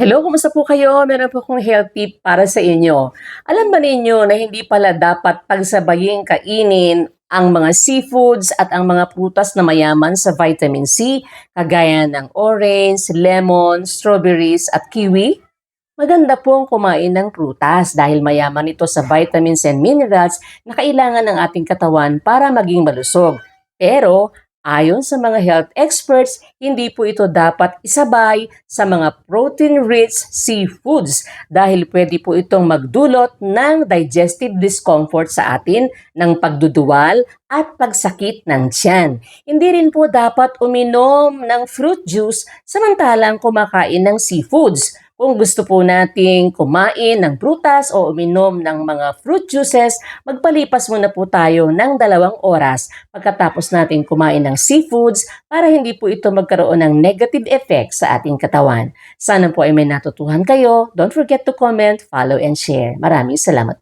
Hello, kumusta po kayo? Meron po akong health tip para sa inyo. Alam ba ninyo na hindi pala dapat pagsabayin kainin ang mga seafoods at ang mga prutas na mayaman sa vitamin C, kagaya ng orange, lemon, strawberries at kiwi? Maganda pong kumain ng prutas dahil mayaman ito sa vitamins and minerals na kailangan ng ating katawan para maging malusog. Pero ayon sa mga health experts, hindi po ito dapat isabay sa mga protein-rich seafoods dahil pwede po itong magdulot ng digestive discomfort sa atin ng pagduduwal at pagsakit ng tiyan. Hindi rin po dapat uminom ng fruit juice samantalang kumakain ng seafoods. Kung gusto po nating kumain ng prutas o uminom ng mga fruit juices, magpalipas muna po tayo ng dalawang oras pagkatapos natin kumain ng seafoods para hindi po ito magkaroon ng negative effect sa ating katawan. Sana po ay may natutuhan kayo. Don't forget to comment, follow, and share. Maraming salamat.